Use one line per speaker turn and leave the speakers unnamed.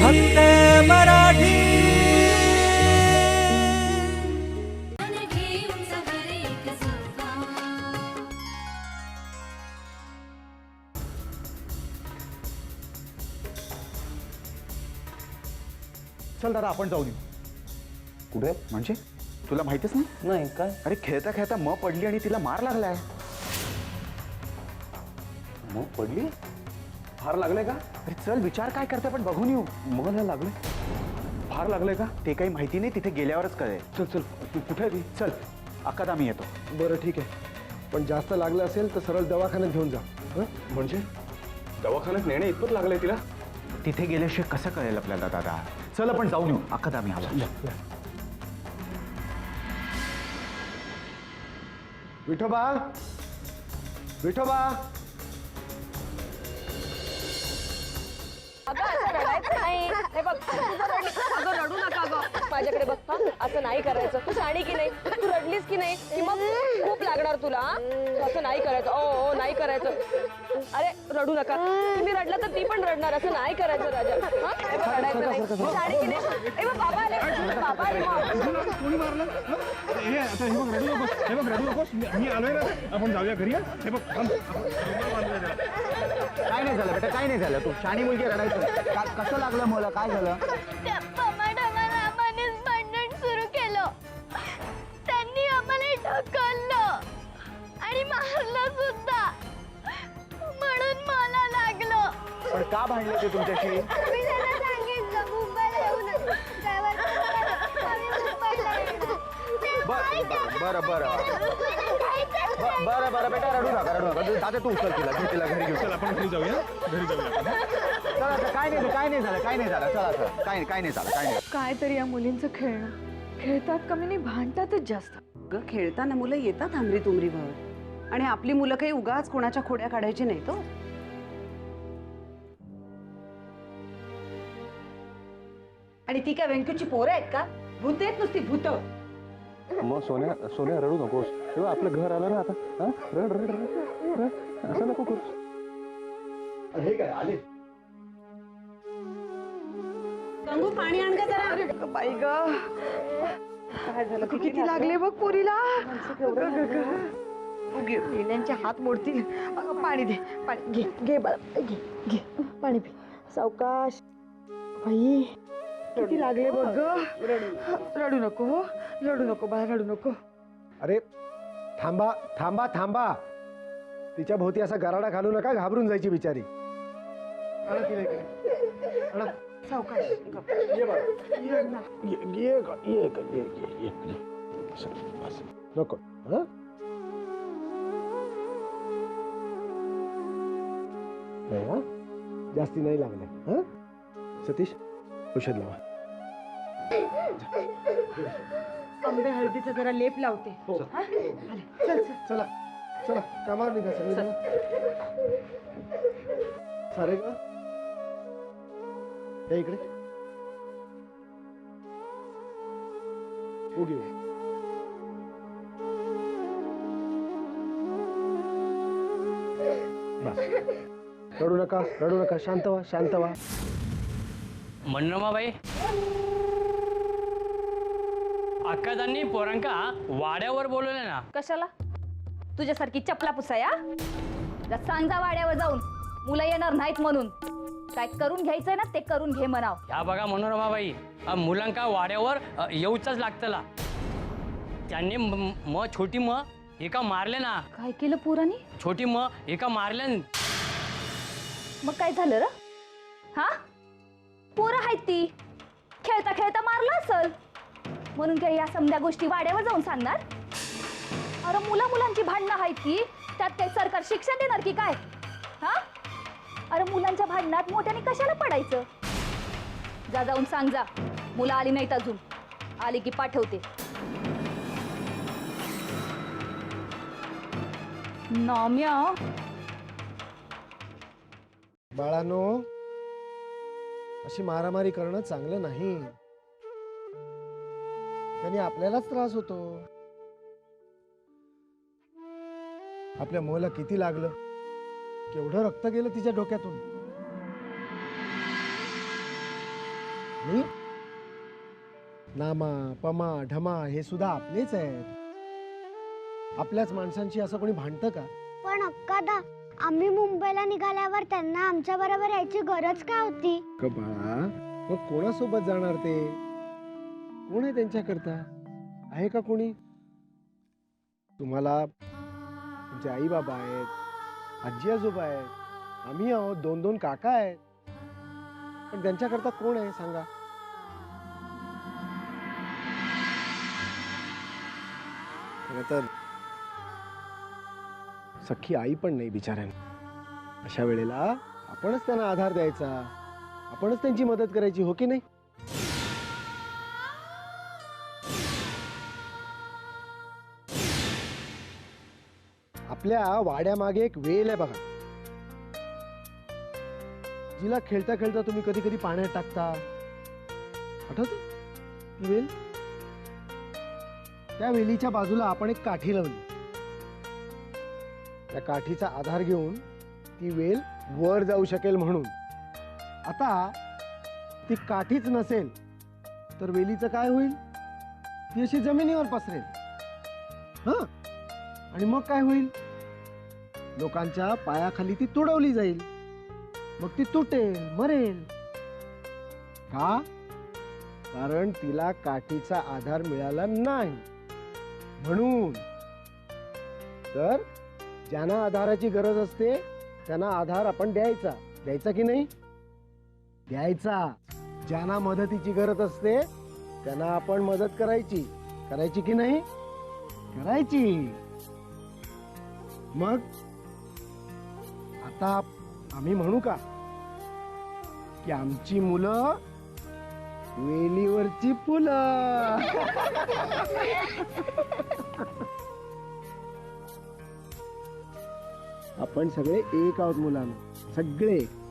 फक्त मराठी.
चल दादा आपण जाऊन येऊ
कुठे?
म्हणजे? तुला माहितीच नाही?
नाही काय?
अरे खेळता खेळता म पडली आणि तिला मार लागलाय.
मग पडली? फार लागलंय का?
अरे चल विचार काय करते पण बघून येऊ.
मग लागले फार लागलंय का?
ते काही माहिती नाही तिथे गेल्यावरच कळेल.
चल चल तू कुठे आहे ती?
चल अक्कादा मी येतो.
बरं ठीक आहे. पण जास्त लागलं असेल तर सरळ दवाखान्यात घेऊन जा. हं?
म्हणजे? दवाखान्यात नेणे इतपत लागलंय तिला?
तिथे गेल्याशिवाय कसं कळेल आपल्याला दादा? चल आपण जाऊन येऊ. अक्कादा मी आला
विठोबा? विठोबा?
नाही. हे बघ अगं रडू नका अगं माझ्याकडे बघ हा असं नाही करायचं. तू शाणी की नाही? तू रडलीस की नाही? की मग खूप लागणार तुला हा? तू असं नाही करायचं. ओ ओ नाही करायचं. अरे रडू नका. तुम्ही रडलं तर ती पण रडणार. असं नाही करायचं राजा. हा? हे बघ, रडायचं नाही. तू शाणी की नाही? बघ, बाबा आले. बाबा आले मग.
कोणी मारलं? हे आता हे बघ रडू नकोस. हे बघ रडू नकोस. मी मी आलोय ना आपण जाऊया घरी हा? हे बघ थांब.
काय नाही झालं बेटा काय नाही झालं? तू शाणी मुलगी रडायचं. का- कसं लागलं मला? काय झालं?
भांडण सुरू केलं. त्यांनी आम्हाला ढकललं आणि मारलं सुद्धा. म्हणून मला लागलं.
पण का भांडले ते तुमच्याशी?
मी
बरं
काय
बरं बरं. बरं
मला जायचंच
ब- बरं बरं बेटा रडू नका रडू नका. दादा तू उचल तिला घे तिला घरी घेऊ
चल आपण घरी जाऊया. घरी जाऊया आपण, हा?
चला काय नाही काय नाही झालं काय नाही झालं चला चला काय काय नाही झालं काय नाही.
काय तरी या मुलींचं खेळणं. खेळतात कमी नाही भांडतातच जास्त.
ग खेळताना मुलं येतात आंबरी तुमरीवर आणि आपली मुलं काही उगाच कोणाच्या खोड्या काढायची नाही तो आणि ती काय व्यंकूची पोरं आहेत का? भूत आहेत नुसती भूत.
मग सोन्या सोन्या रडू नकोस. तेव्हा आपलं घर आलं ना आता. हा? रड रड रड रड. असं नको करू.
हे काय आले?
गंगू पाणी आण का जरा.
बाई ग. काय झालं? किती लागले बघ पुरीला? लेण्यांचे हात मोडतील. अगं, पाणी दे पाणी. घे घे बाळा. घे घे. पाणी पी. सावकाश. बाई. किती लागले बघ ग रडू नको हो रडू नको बाळा रडू नको
अरे थांबा थांबा थांबा तिच्या भोवती असा गराडा घालू नका घाबरून जायची बिचारी आणा तिला इकडे. आणा.
सावकाश
ये बाळा. ये ना. ये ये ग, ये ग, ये ये ये ये. बस, बस. नको हं? नाही हा जास्ती नाही लागले हा सतीश औषध लावा
आंबे हळदीचा जरा लेप लावते.
हो.
हा? आले. चल चल.
चला. चला. कामावर निघा सगळे सारे का? या इकडे. उगी बस. रडू नका रडू नका. शांत व्हा शांत व्हा.
मनोरमाबाई अक्कादांनी पोरांका वाड्यावर बोलवले ना.
कशाला? तुझ्यासारखी चपला पुसाया जरा सांग जा वाड्यावर जाऊन. मुलं येणार नाहीत म्हणून. काय करून घ्यायचंय ना ते करून घे म्हणाव.
ह्या बघा मनोरमाबाई अ, मुलांका वाड्यावर अ, येऊचाच लागतला त्यांनी म म- छोटी म एका मारले ना.
काय केलं पुरानी?
छोटी म एका मारल्या
मग काय झालं र? हा? पोरं आहेत ती. खेळता खेळता मारलं असल. म्हणून काय या समध्या गोष्टी वाड्यावर जाऊन सांगणार? अरे मुला मुलांची भांडणं आहेत की? त्यात काही सरकार शिक्षा देणार की काय? हा? अरे मुलांच्या भांडणात मोठ्याने कशाला पडायचं? जा जाऊन सांग जा. मुलं आली नाहीत अजून. आली की पाठवते. नॉम्या.
बाळानो अशी मारामारी करणं चांगलं नाही. त्याने आपल्यालाच त्रास होतो. आपल्या मुलाला किती लागलं? केवढं रक्त गेलं तिच्या डोक्यातून? नामा पमा ढमा हे सुद्धा आपलेच आहेत. आपल्याच माणसांशी असं कोणी भांडतं का?
पण अक्कादा आम्ही मुंबईला निघाल्यावर त्यांना आमच्या बरोबर यायची गरज काय होती?
बाळा मग कोणासोबत जाणार ते? कोण आहे त्यांच्याकरता? आहे का कोणी? तुम्हाला तुमचे आई बाबा आहेत आजी आजोबा आहेत आम्ही आहोत दोन दोन काका आहेत. पण त्यांच्याकरता कोण आहे सांगा? तर सख्खी आई पण नाही बिचाऱ्यांना. अशा वेळेला आपणच त्यांना आधार द्यायचा. आपणच त्यांची मदत करायची हो की नाही? आपल्या वाड्यामागे एक वेल आहे बघा. जिला खेळता खेळता तुम्ही कधी कधी पाण्यात टाकता. आठवत? ती वेल? त्या वेलीच्या बाजूला आपण एक काठी लावली. त्या काठीचा आधार घेऊन ती वेल वर जाऊ शकेल म्हणून. आता ती काठीच नसेल तर वेलीचं काय होईल? ती अशी जमिनीवर पसरेल. हा? आणि मग काय होईल? लोकांच्या पायाखाली ती तुडवली जाईल. मग ती तुटेल मरेल. का? कारण तिला काठीचा आधार मिळाला नाही. म्हणून. तर ज्यांना आधाराची गरज असते त्यांना आधार आपण द्यायचा. द्यायचा की नाही? द्यायचा. ज्यांना मदतीची गरज असते त्यांना आपण मदत करायची. करायची की नाही? करायची. मग आता आम्ही म्हणू का? की आमची मुलं वेलीवरची फुलं. आपण सगळे एक आहोत मुलांना. सगळे.